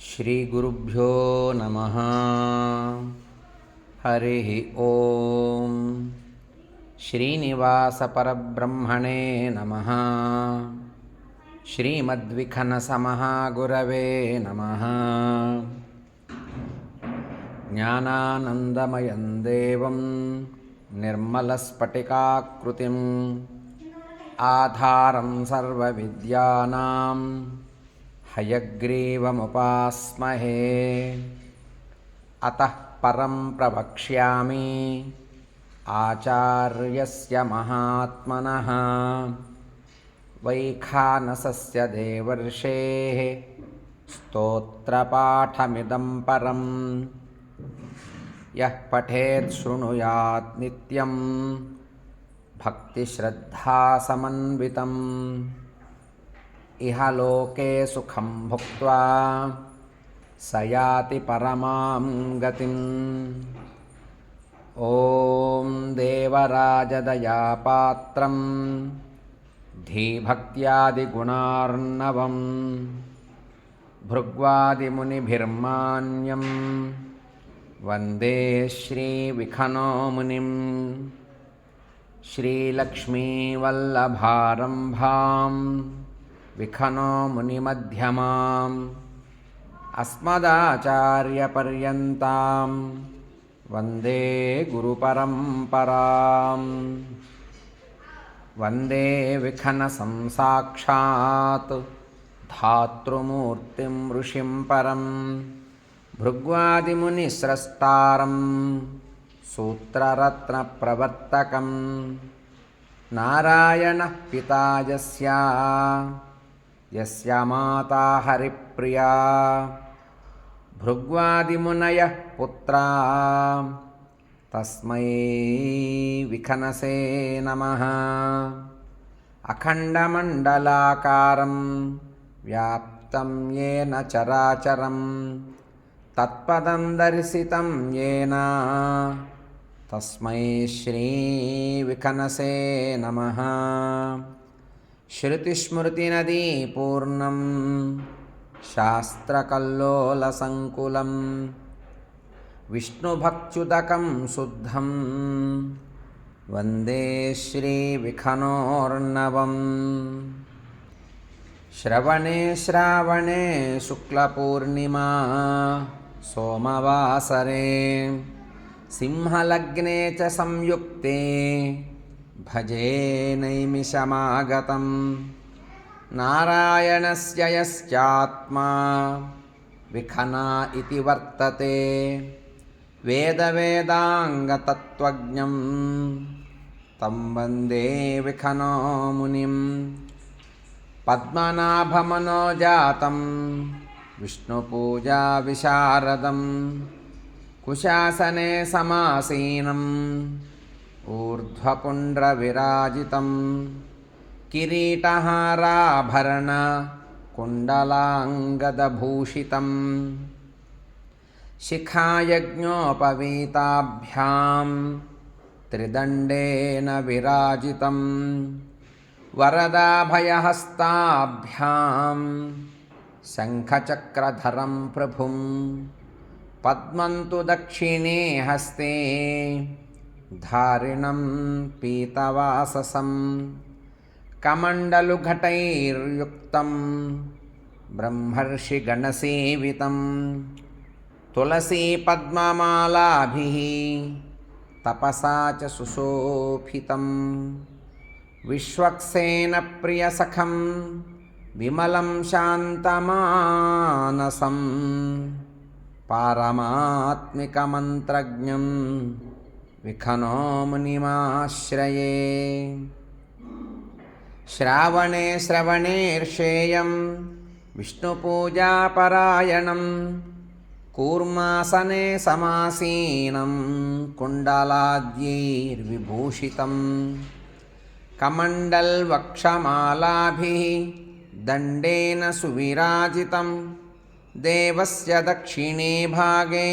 श्रीगुरुभ्यो नमः। हरिः ॐ श्रीनिवासपरब्रह्मणे नमः। श्रीमद्विखनसमहागुरवे नमः। ज्ञानानन्दमयं देवं निर्मलस्फटिकाकृतिम्। आधारं सर्वविद्यानां हयग्रीवमुपास्महे। अतः परं प्रवक्ष्यामि। आचार्यस्य महात्मनः। वैखानसस्य देवर्षेः स्तोत्रपाठमिदं परं यः पठेत् शृणुयात् नित्यं भक्तिश्रद्धासमन्वितम् इह लोके सुखं भुक्त्वा स याति परमां गतिम्। ॐ देवराजदयापात्रं धीभक्त्यादिगुणार्णवं भृग्वादिमुनिभिर्मान्यं वन्दे श्रीविखनो मुनिम् श्रीलक्ष्मीवल्लभारम्भां विखनो मुनिमध्यमाम् अस्मदाचार्यपर्यन्तां वन्दे गुरुपरम्पराम् वन्दे विखनसं साक्षात् धातृमूर्तिं ऋषिं परं भृग्वादिमुनिस्रस्तारं सूत्ररत्नप्रवर्तकं नारायणः యమాతా హరిప్రియా. భృగ్వాదిమునయ పుత్రా. తస్మై విఖనసే నమ. అఖండమండలాకారం వ్యాప్తం ఏన చరాచరం. తత్పదం దర్శితం ఏన. తస్మై శ్రీ విఖనసే నమ. శృతిస్మృతినదీ పూర్ణం శాస్త్రకల్లోలసంకులం విష్ణుభక్త్యుతకం శుద్ధం వందే శ్రీవిఖనోర్ణవం శ్రవణే శ్రావణే శుక్లపూర్ణిమా సోమవాసరే సింహలగ్నే చ సంయుక్తే భజే నైమిషమాగతం నారాయణస్య యశ్చాత్మా విఖనా ఇది వర్తతే. వేదవేదాంగతత్వజ్ఞం తం వందే విఖనో మునిం. పద్మనాభమనోజాతం విష్ణుపూజా విశారదం. కుశాసనే సమాసీనం. ऊर्ध्वपुण्ड्रविराजितं किरीटहाराभरणकुण्डलाङ्गदभूषितं शिखायज्ञोपवीताभ्यां त्रिदण्डेन विराजितं वरदाभयहस्ताभ्यां शङ्खचक्रधरं प्रभुं पद्मं तु दक्षिणे हस्ते धारिणं पीतवाससं कमण्डलुघटैर्युक्तं ब्रह्मर्षिगणसेवितं तुलसीपद्ममालाभिः तपसा च सुशोभितं विश्वक्सेनप्रियसखं विमलं शान्तमानसं पारमात्मिकमन्त्रज्ञम् विखनो मुनिमाश्रये श्रावणे श्रवणेर्षेयं विष्णुपूजापरायणं कूर्मासने समासीनं कुण्डलाद्यैर्विभूषितं कमण्डल्वक्षमालाभिः दण्डेन सुविराजितं देवस्य दक्षिणे भागे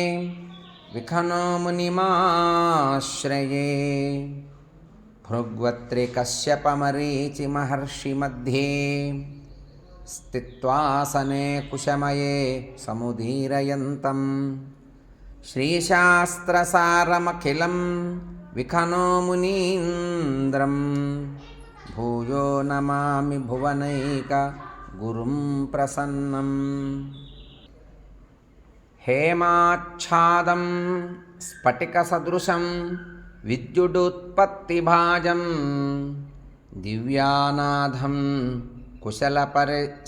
विखनो मुनिमाश्रये भृग्वत्रिकश्यपमरीचिमहर्षिमध्ये स्थित्वासने कुशमये समुदीरयन्तं श्रीशास्त्रसारमखिलं विखनो मुनीन्द्रं भूयो नमामि भुवनैक गुरुं प्रसन्नम् हेमाच्छादं स्फटिकसदृशं विद्युदुत्पत्तिभाजं दिव्यानाथं कुशलपरिसत्केतनं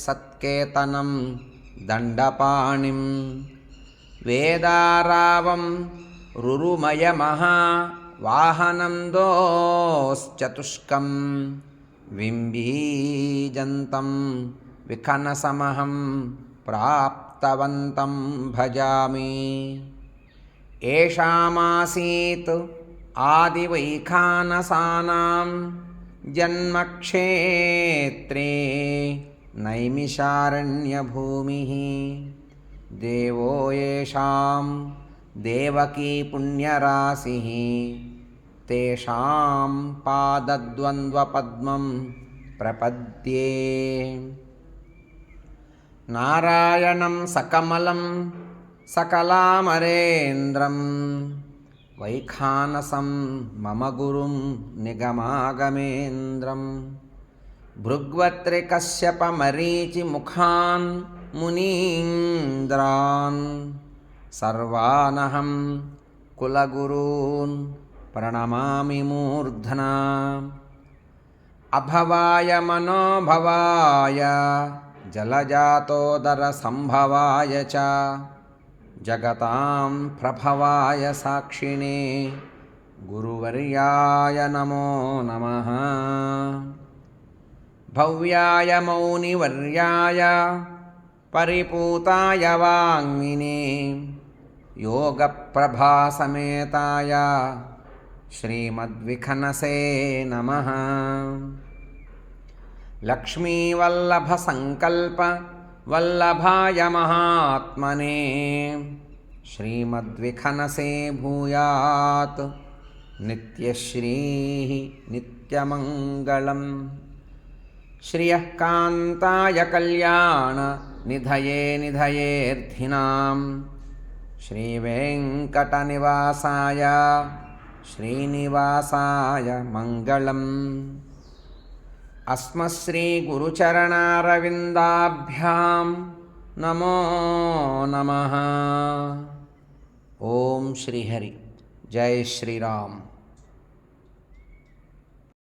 दण्डपाणिं वेदारावं रुरुमयमहा वाहनं दोश्चतुष्कं बिम्बीजन्तं विखनसमहं प्राप्तवन्तं भजामि। येषामासीत् आदिवैखानसानां जन्मक्षेत्रे नैमिषारण्यभूमिः। देवो येषां देवकी पुण्यराशिः। तेषां पादद्वन्द्वपद्मं प्रपद्ये నారాయణం సకమలం సకలామరేంద్రం వైఖానసం మమ గురుం నిగమాగమేంద్రం భృగ్వత్రికశ్యపమరీచిముఖాన్ మునీంద్రాన్ సర్వానహం కులగురూన్ ప్రణమామి మూర్ధనా. అభవాయ మనోభవాయ जलजातोदरसम्भवाय च। जगतां प्रभवाय साक्षिणे। गुरुवर्याय नमो नमः। भव्याय मौनिवर्याय। परिपूताय वाङ्मिने। योगप्रभासमेताय। श्रीमद्विखनसे नमः लक्ष्मीवल्लभसङ्कल्प वल्लभाय महात्मने। श्रीमद्विखनसे भूयात्। नित्यश्रीः नित्यमङ्गलम्। श्रियः कान्ताय कल्याणनिधये निधयेऽर्थिनां श्रीवेङ्कटनिवासाय श्रीनिवासाय मङ्गलम् अस्मश्रीगुरुचरणारविन्दाभ्यां नमो नमः ॐ श्रीहरि जय श्रीराम